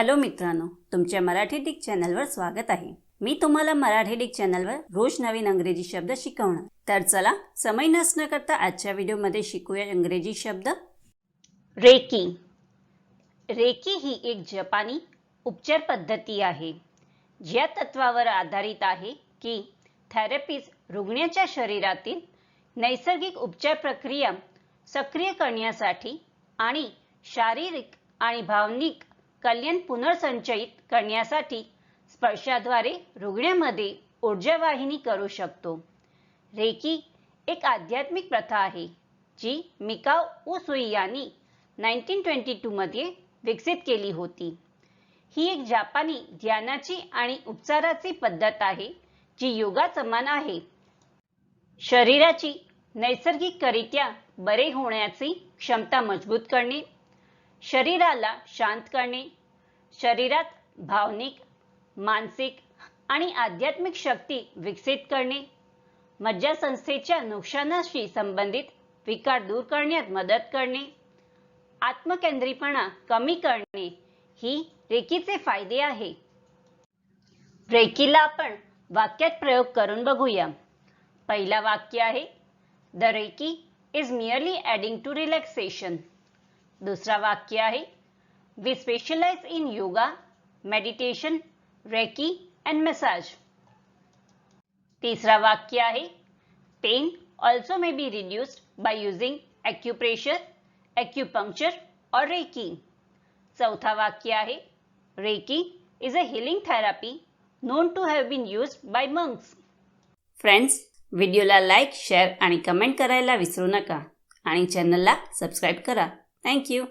Hello मित्रांनो तुमच्या Marathi Dick चॅनलवर स्वागत आहे. मी तुम्हाला मराठी डिक चॅनलवर रोज नवीन अंग्रेजी शब्द शिकवणार. तर चला समय नसणं करता आजच्या व्हिडिओमध्ये शिकूया इंग्रजी शब्द. रेकी. रेकी ही एक जपानी उपचार पद्धती आहे ज्या तत्वावर आधारित आहे की थेरपीज रुग्णाच्या शरीरातील नैसर्गिक उपचार प्रक्रिया सक्रिय करण्यासाठी आणि शारीरिक आणि भावनिक कल्याण पुनर्संचयित करण्यासाठी स्पर्शाद्वारे रुग्णामध्ये ऊर्जावाहिनी करू शकतो. रेकी एक आध्यात्मिक प्रथा आहे जी मिकाव उसुई यांनी नाईन्टीन ट्वेंटी टूमध्ये विकसित केली होती. ही एक जापानी ध्यानाची आणि उपचाराची पद्धत आहे जी योगा समान आहे. शरीराची नैसर्गिकरित्या बरे होण्याची क्षमता मजबूत करणे शरीराला शांत करणे शरीरात भावनिक मानसिक आणि आध्यात्मिक शक्ती विकसित करणे मज्जासंस्थेच्या नुकसानाशी संबंधित विकार दूर करण्यात मदत करणे आत्मकेंद्रीपणा कमी करणे ही रेकीचे फायदे आहे. रेकीला आपण वाक्यात प्रयोग करून बघूया. पहिला वाक्य आहे the reiki is merely adding to relaxation. दुसरा वाक्य आहे. We specialize in yoga meditation reiki and massage तिसरा वाक्य आहे. Pain also may be reduced by using acupressure acupuncture और रेकी चौथा वाक्य आहे. Reiki is a healing therapy known to have been use by monks friends व्हिडिओला like share आणि comment करायला विसरू नका. आणि चॅनलला सबस्क्राईब करा. Thank you.